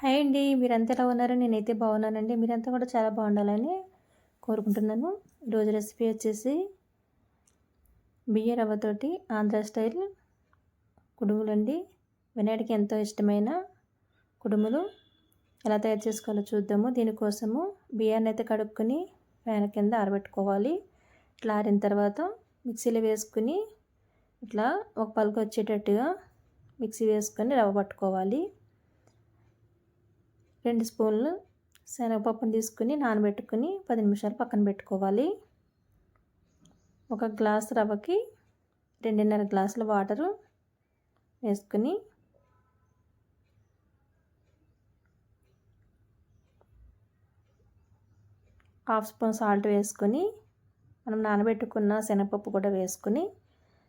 Hi అండి. మీరంతా ఎలా ఉన్నారు? నేనైతే బాగున్నానండి. మీరంతా కూడా చాలా బాగుండాలని కోరుకుంటున్నాను. ఈరోజు రెసిపీ వచ్చేసి బియ్య రవ్వతోటి ఆంధ్ర స్టైల్ కుడుములండి వినాయడికి ఎంతో ఇష్టమైన కుడుములు. ఎలా తయారు చేసుకోవాలో చూద్దాము. దీనికోసము బియ్యాన్ని అయితే కడుక్కొని ఫ్యాన్ కింద ఆరబెట్టుకోవాలి. ఇట్లా ఆరిన తర్వాత మిక్సీలో వేసుకుని ఇట్లా ఒక పలుకు వచ్చేటట్టుగా మిక్సీ వేసుకొని రవ్వ పట్టుకోవాలి. రెండు స్పూన్లు శనగపప్పును తీసుకుని నానబెట్టుకుని పది నిమిషాలు పక్కన పెట్టుకోవాలి. ఒక గ్లాస్ రవ్వకి రెండున్నర గ్లాసుల వాటరు వేసుకుని హాఫ్ స్పూన్ సాల్ట్ వేసుకొని మనం నానబెట్టుకున్న శనగపప్పు కూడా వేసుకుని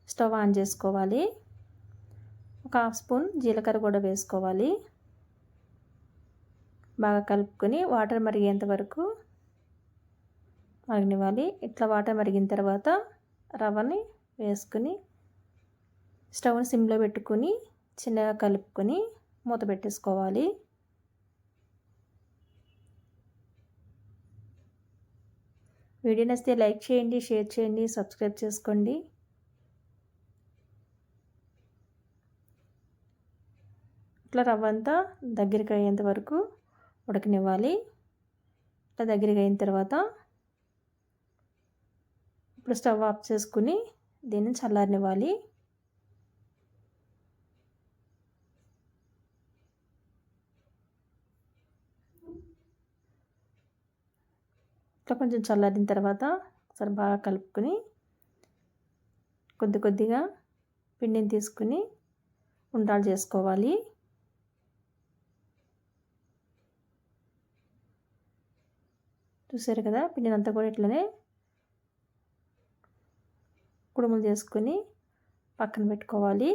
స్టవ్ ఆన్ చేసుకోవాలి. ఒక హాఫ్ స్పూన్ జీలకర్ర కూడా వేసుకోవాలి. బాగా కలుపుకొని వాటర్ మరిగేంత వరకు మరగనివ్వాలి. ఇట్లా వాటర్ మరిగిన తర్వాత రవ్వని వేసుకుని స్టవ్ని సిమ్లో పెట్టుకుని చిన్నగా కలుపుకొని మూత పెట్టేసుకోవాలి. వీడియో నచ్చితే లైక్ చేయండి షేర్ చేయండి సబ్స్క్రైబ్ చేసుకోండి. ఇట్లా రవ్వ అంతా దగ్గరికి అయ్యేంత వరకు ఉడకనివ్వాలి. ఇట్లా దగ్గరగా అయిన తర్వాత ఇప్పుడు స్టవ్ ఆఫ్ చేసుకుని దీన్ని చల్లారనివ్వాలి. ఇట్లా కొంచెం చల్లారిన తర్వాత ఒకసారి బాగా కలుపుకొని కొద్ది కొద్దిగా పిండిని తీసుకుని ఉండాలు చేసుకోవాలి. చూసారు కదా పిండినంతా కూడా ఇట్లనే కుడుములు చేసుకొని పక్కన పెట్టుకోవాలి.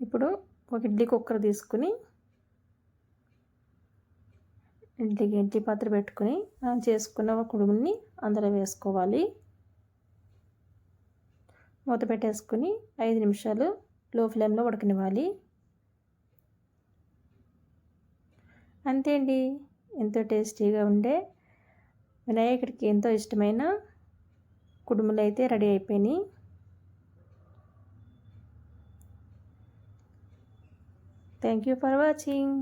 ఇప్పుడు ఒక ఇడ్లీ కుక్కర్ తీసుకుని ఇంటికి ఇంటి పాత్ర పెట్టుకుని మనం చేసుకున్న కుడుముని అందులో వేసుకోవాలి. మూత పెట్టేసుకుని ఐదు నిమిషాలు లో ఫ్లేమ్లో ఉడకనివ్వాలి. అంతే అండి. ఎంతో టేస్టీగా ఉండే వినాయకుడికి ఎంతో ఇష్టమైన కుడుములు అయితే రెడీ అయిపోయినాయి. Thank you for watching.